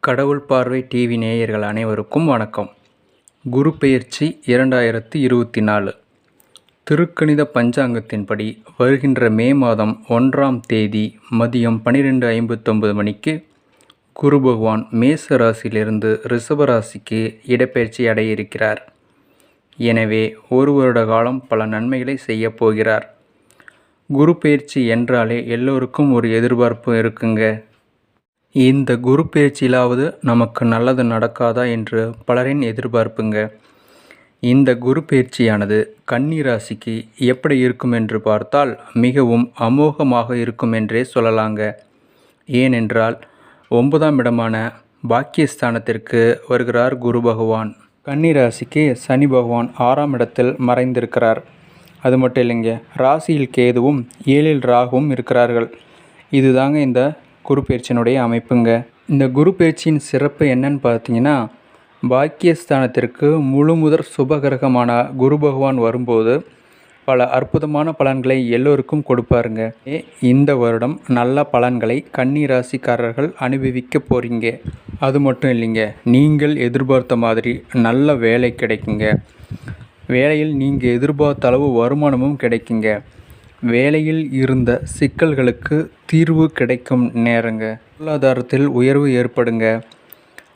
கடவுள் பார்வை டிவி நேயர்கள் அனைவருக்கும் வணக்கம். குரு பெயர்ச்சி இரண்டாயிரத்தி இருபத்தி நாலு. திருக்கணித பஞ்சாங்கத்தின்படி வருகின்ற மே மாதம் ஒன்றாம் தேதி மதியம் பன்னிரெண்டு ஐம்பத்தொம்பது மணிக்கு குரு பகவான் மேச ராசியிலிருந்து ரிஷப ராசிக்கு இடப்பெயர்ச்சி அடைய இருக்கிறார். எனவே ஒரு வருட காலம் பல நன்மைகளை செய்யப் போகிறார். குரு பயிற்சி என்றாலே எல்லோருக்கும் ஒரு எதிர்பார்ப்பு இருக்குங்க. இந்த குரு பயிற்சியிலாவது நமக்கு நல்லது நடக்காதா என்று பலரின் எதிர்பார்ப்புங்க. இந்த குரு பயிற்சியானது கன்னி ராசிக்கு எப்படி இருக்கும் என்று பார்த்தால் மிகவும் அமோகமாக இருக்கும் என்றே சொல்லலாங்க. ஏனென்றால் ஒன்பதாம் இடமான பாக்கியஸ்தானத்திற்கு வருகிறார் குரு பகவான். கன்னி ராசிக்கு சனி பகவான் ஆறாம் இடத்தில் மறைந்திருக்கிறார். அது மட்டும் இல்லைங்க. ராசியில் கேதுவும் ஏழில் ராகுவும் இருக்கிறார்கள். இதுதாங்க இந்த குரு பயிற்சியினுடைய அமைப்புங்க. இந்த குரு பயிற்சியின் சிறப்பு என்னன்னு பார்த்தீங்கன்னா பாக்கியஸ்தானத்திற்கு முழு முதற் சுபகிரகமான குரு பகவான் வரும்போது பல அற்புதமான பலன்களை எல்லோருக்கும் கொடுப்பாருங்க. ஏ, இந்த வருடம் நல்ல பலன்களை கன்னி ராசிக்காரர்கள் அனுபவிக்க போகிறீங்க அது மட்டும் இல்லைங்க நீங்கள் எதிர்பார்த்த மாதிரி நல்ல வேலை கிடைக்குங்க. வேலையில் நீங்கள் எதிர்பார்த்த அளவு வருமானமும் கிடைக்குங்க. வேலையில் இருந்த சிக்கல்களுக்கு தீர்வு கிடைக்கும் நேரங்க. பொருளாதாரத்தில் உயர்வு ஏற்படுங்க.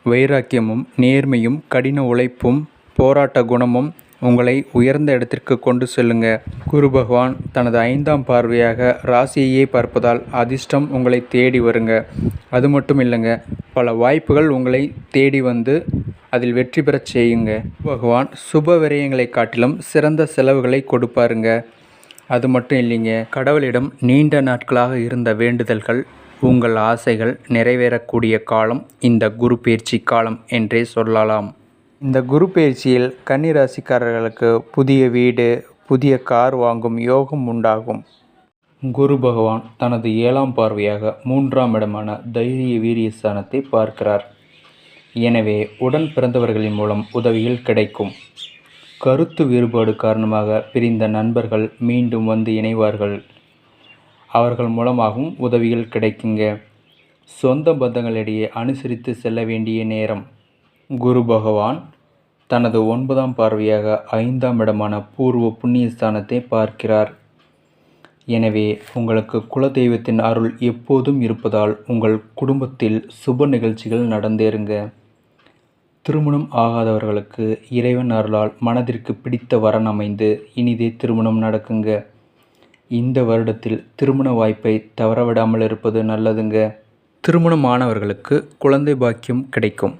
வைராக்கியமும் நேர்மையும் கடின உழைப்பும் போராட்ட குணமும் உங்களை உயர்ந்த இடத்திற்கு கொண்டு செல்லுங்க. குரு பகவான் தனது ஐந்தாம் பார்வையாக ராசியையே பார்ப்பதால் அதிர்ஷ்டம் உங்களை தேடி வருங்க. அது மட்டும் இல்லைங்க பல வாய்ப்புகள் உங்களை தேடி வந்து அதில் வெற்றி பெறச் செய்யுங்க. பகவான் சுப விரயங்களை காட்டிலும் சிறந்த செலவுகளை கொடுப்பாருங்க. அது மட்டும் இல்லைங்க கடவுளிடம் நீண்ட நாட்களாக இருந்த வேண்டுதல்கள் உங்கள் ஆசைகள் நிறைவேறக்கூடிய காலம் இந்த குரு பயிற்சி காலம் என்றே சொல்லலாம். இந்த குரு பயிற்சியில் கன்னிராசிக்காரர்களுக்கு புதிய வீடு புதிய கார் வாங்கும் யோகம் உண்டாகும். குரு பகவான் தனது ஏழாம் பார்வையாக மூன்றாம் இடமான தைரிய வீரிய ஸ்தானத்தை பார்க்கிறார். எனவே உடன் பிறந்தவர்களின் மூலம் உதவிகள் கிடைக்கும். கருத்து வேறுபாடு காரணமாக பிரிந்த நண்பர்கள் மீண்டும் வந்து இணைவார்கள். அவர்கள் மூலமாகவும் உதவிகள் கிடைக்குங்க. சொந்த பந்தங்களிடையே அனுசரித்து செல்ல வேண்டிய நேரம். குரு பகவான் தனது ஒன்பதாம் பார்வையாக ஐந்தாம் இடமான பூர்வ புண்ணியஸ்தானத்தை பார்க்கிறார். எனவே உங்களுக்கு குலதெய்வத்தின் அருள் எப்போதும் இருப்பதால் உங்கள் குடும்பத்தில் சுப நிகழ்ச்சிகள் நடந்தேறுங்க. திருமணம் ஆகாதவர்களுக்கு இறைவன் அருளால் மனதிற்கு பிடித்த வரன் அமைந்து இனிதே திருமணம் நடக்குங்க. இந்த வருடத்தில் திருமண வாய்ப்பை தவறவிடாமல் இருப்பது நல்லதுங்க. திருமணமானவர்களுக்கு குழந்தை பாக்கியம் கிடைக்கும்.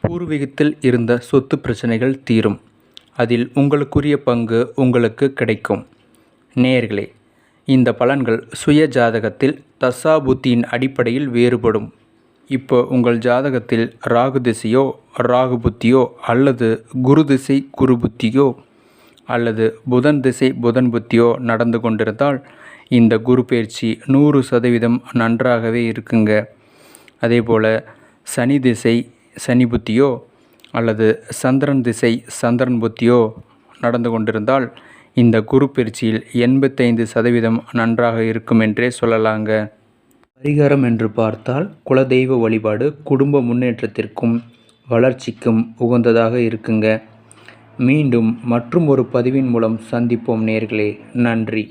பூர்வீகத்தில் இருந்த சொத்து பிரச்சனைகள் தீரும். அதில் உங்களுக்குரிய பங்கு உங்களுக்கு கிடைக்கும். நேர்களே இந்த பலன்கள் சுய ஜாதகத்தில் தசாபுத்தியின் அடிப்படையில் வேறுபடும். இப்போ உங்கள் ஜாதகத்தில் ராகு திசையோ ராகு புத்தியோ அல்லது குரு திசை குரு புத்தியோ அல்லது புதன் திசை புதன் புத்தியோ நடந்து கொண்டிருந்தால் இந்த குரு பயிற்சி நூறு சதவீதம் நன்றாகவே இருக்குங்க. அதே போல் சனி திசை சனி புத்தியோ அல்லது சந்திரன் திசை சந்திரன் புத்தியோ நடந்து கொண்டிருந்தால் இந்த குரு பயிற்சியில் எண்பத்தைந்து சதவீதம் நன்றாக இருக்கும் என்றே சொல்லலாங்க. பரிகாரம் என்று பார்த்தால் குலதெய்வ வழிபாடு குடும்ப முன்னேற்றத்திற்கும் வளர்ச்சிக்கும் உகந்ததாக இருக்குங்க. மீண்டும் மற்றும் ஒரு பதிவின் மூலம் சந்திப்போம் நேர்களே. நன்றி.